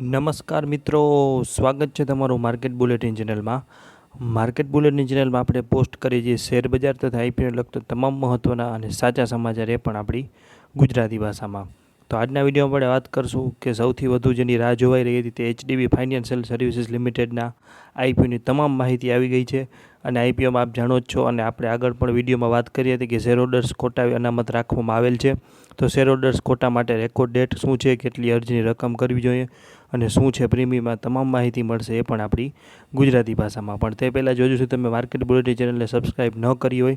નમસ્કાર મિત્રો, સ્વાગત છે તમારું માર્કેટ બુલેટિન ચેનલમાં માર્કેટ બુલેટિન ચેનલમાં આપણે પોસ્ટ કરીએ છીએ શેર બજાર તથા આઈપીઓને લગતા તમામ મહત્ત્વના અને સાચા સમાચાર એ પણ આપણી ગુજરાતી ભાષામાં. તો આજના વિડીયોમાં આપણે વાત કરશું કે સૌથી વધુ જેની રાહ જોવાઈ રહી હતી તે એચડીબી ફાઇનાન્શિયલ સર્વિસીસ લિમિટેડના આઈપીઓની તમામ માહિતી આવી ગઈ છે. અને આઈપીઓમાં આપ જાણો જ છો અને આપણે આગળ પણ વિડીયોમાં વાત કરી હતી કે શેર હોલ્ડર્સ કોટા અનામત રાખવામાં આવેલ છે. તો શેર હોલ્ડર્સ કોટા માટે રેકોર્ડ ડેટ શું છે, કેટલી અરજીની રકમ કરવી જોઈએ અને શું છે પ્રીમિયમમાં તમામ માહિતી મળશે એ પણ આપણી ગુજરાતી ભાષામાં. પણ તે પહેલાં જોજો છું તમે માર્કેટ બુલેટિન ચેનલને સબસ્ક્રાઈબ ન કરી હોય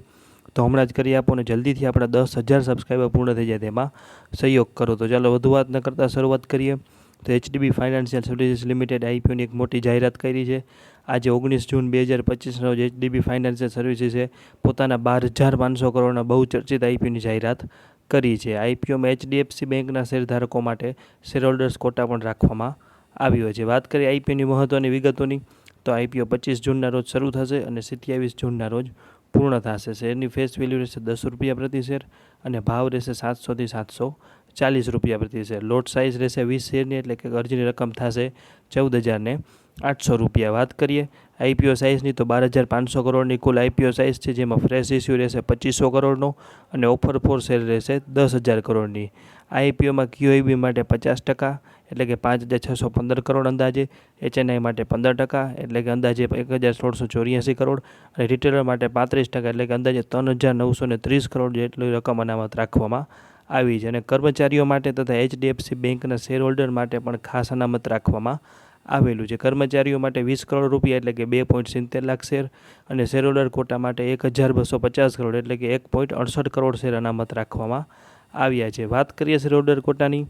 તો હમણાં જ કરી આપો ને જલ્દીથી આપણા દસ હજાર સબસ્ક્રાઈબર પૂર્ણ થઈ જાય તેમાં સહયોગ કરો. તો ચાલો વધુ વાત ન કરતાં શરૂઆત કરીએ. તો એચડીબી ફાઇનાન્શિયલ સર્વિસીસ લિમિટેડ આઈપીઓની એક મોટી જાહેરાત કરી છે. આજે ઓગણીસ જૂન બે હજાર પચીસના રોજ એચડીબી ફાઇનાન્શિયલ સર્વિસીસે પોતાના બાર હજાર પાંચસો કરોડના બહુ ચર્ચિત આઈપીઓની જાહેરાત કરી છે. આઈપીઓમાં એચડીએફસી બેંકના શેરધારકો માટે શેરહોલ્ડર્સ કોટા પણ રાખવામાં આવ્યો છે. વાત કરીએ આઈપીઓની મહત્ત્વની વિગતોની, તો આઈપીઓ પચીસ જૂનના રોજ શરૂ થશે અને સત્યાવીસ જૂનના રોજ પૂર્ણ થશે. શેરની ફેસ વેલ્યુ રહેશે દસ રૂપિયા પ્રતિ શેર અને ભાવ રહેશે સાતસોથી સાતસો ચાલીસ રૂપિયા પ્રતિ શેર. લોટ સાઇઝ રહેશે વીસ શેરની એટલે કે અરજીની રકમ થશે ચૌદ હજારને આઠસો રૂપિયા વાત કરીએ. આઈપીઓ સાઇઝની તો બાર હજાર પાંચસો કરોડની કુલ આઈપીઓ સાઇઝ છે, જેમાં ફ્રેશ ઇસ્યુ રહેશે પચીસો કરોડનો અને ઓફર ફોર શેર રહેશે દસ હજાર કરોડની. આઈપીઓમાં ક્યુઆઈબી માટે પચાસ ટકા, એટલે કે પાંચ હજાર છસો પંદર કરોડ અંદાજે. એચએનઆઈ માટે પંદર ટકા, એટલે કે અંદાજે એક હજાર સોળસો ચોર્યાસી કરોડ. અને રિટેલર માટે પાંત્રીસ ટકા, એટલે કે અંદાજે ત્રણ હજાર નવસો ને ત્રીસ કરોડ જેટલી રકમ અનામત રાખવામાં આવી છે. અને કર્મચારીઓ માટે તથા એચડીએફસી બેંકના શેર હોલ્ડર માટે પણ ખાસ અનામત રાખવામાં આવેલું છે. કર્મચારીઓ માટે વીસ કરોડ રૂપિયા એટલે કે બે પોઈન્ટ સિત્તેર લાખ શેર અને શેરહોલ્ડર કોટા માટે એક હજાર બસો પચાસ કરોડ એટલે કે એક પોઈન્ટ અડસઠ કરોડ શેર અનામત રાખવામાં આવ્યા છે. વાત કરીએ શેરહોલ્ડર કોટાની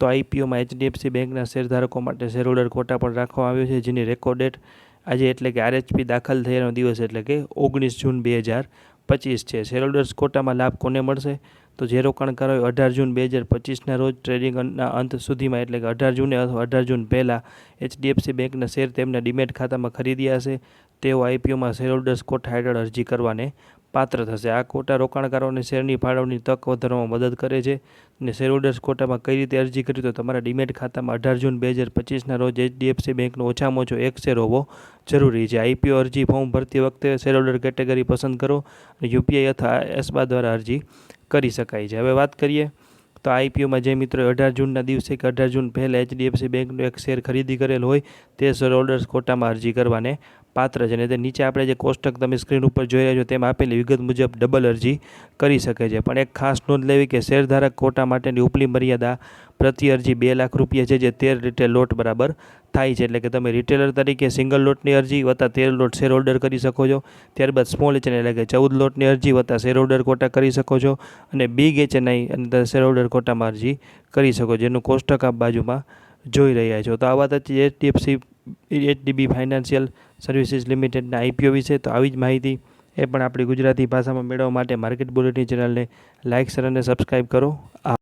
તો આઈપીઓમાં એચડીએફસી બેંકના શેરધારકો માટે શેરહોલ્ડર કોટા પણ રાખવામાં આવ્યો છે, જેની રેકોર્ડ ડેટ આજે એટલે કે આરએચપી દાખલ થયાનો દિવસ એટલે કે ઓગણીસ જૂન બે હજાર પચીસ છે. શેરહોલ્ડર્સ કોટામાં લાભ કોને મળશે? તો જે રોકાણકારો અઢાર જૂન બે હજાર પચીસના રોજ ટ્રેડિંગના અંત સુધીમાં, એટલે કે અઢાર જૂને અથવા અઢાર જૂન પહેલાં એચડીએફસી બેંકના શેર તેમના ડીમેટ ખાતામાં ખરીદ્યા હશે. તેઓ આઈપીઓમાં શેર હોલ્ડર્સ કોટા હેઠળ અરજી કરવાને પાત્ર થશે. આ કોટા રોકાણકારોને શેરની ફાળવણી તક વધારવામાં મદદ કરે છે અને શેર હોલ્ડર્સ કોટામાં કઈ રીતે અરજી કરી તો તમારા ડીમેટ ખાતામાં અઢાર જૂન બે હજાર પચીસના રોજ એચડીએફસી બેંકનો ઓછામાં ઓછો એક શેર હોવો જરૂરી છે. આઈપીઓ અરજી ફોર્મ ભરતી વખતે શેર હોલ્ડર કેટેગરી પસંદ કરો અને યુપીઆઈ અથવા એસબા દ્વારા અરજી કરી શકાય છે. હવે વાત કરીએ તો આઈપીઓમાં જે મિત્રો અઢાર જૂનના દિવસે કે અઢાર જૂન પહેલાં એચડીએફસી બેંકનો એક શેર ખરીદી કરેલ હોય તે શેર હોલ્ડર્સ કોટામાં અરજી કરવાને પાત્ર છે. અને તે નીચે આપણે જે કોષ્ટક તમે સ્ક્રીન ઉપર જોઈ રહ્યા છો તેમાં આપેલી વિગત મુજબ ડબલ અરજી કરી શકે છે. પણ એક ખાસ નોંધ લેવી કે શેરધારક કોટા માટેની ઉપલી મર્યાદા પ્રતિ અરજી બે લાખ રૂપિયા છે જે તેર રિટેલ લોટ બરાબર થાય છે. એટલે કે તમે રિટેલર તરીકે સિંગલ લોટની અરજી વત્તા તેર લોટ શેર હોલ્ડર કરી શકો છો. ત્યારબાદ સ્મોલ એચએનઆઈ એટલે કે ચૌદ લોટની અરજી વત્તા શેર હોલ્ડર કોટા કરી શકો છો. અને બિગ એચએનઆઈ અને શેર હોલ્ડર કોટામાં અરજી કરી શકો જેનું કોષ્ટક આપ બાજુમાં જોઈ રહ્યા છો. તો આ વાત હતી એચડીએફસી એચડીબી ફાઇનાન્શિયલ સર્વિસીસ લિમિટેડના આઈપીઓ વિશે. તો આવી જ માહિતી એ પણ આપણી ગુજરાતી ભાષામાં મેળવવા માટે માર્કેટ બુલેટિન ચેનલને લાઇક શેર અને સબસ્ક્રાઈબ કરો. આભાર.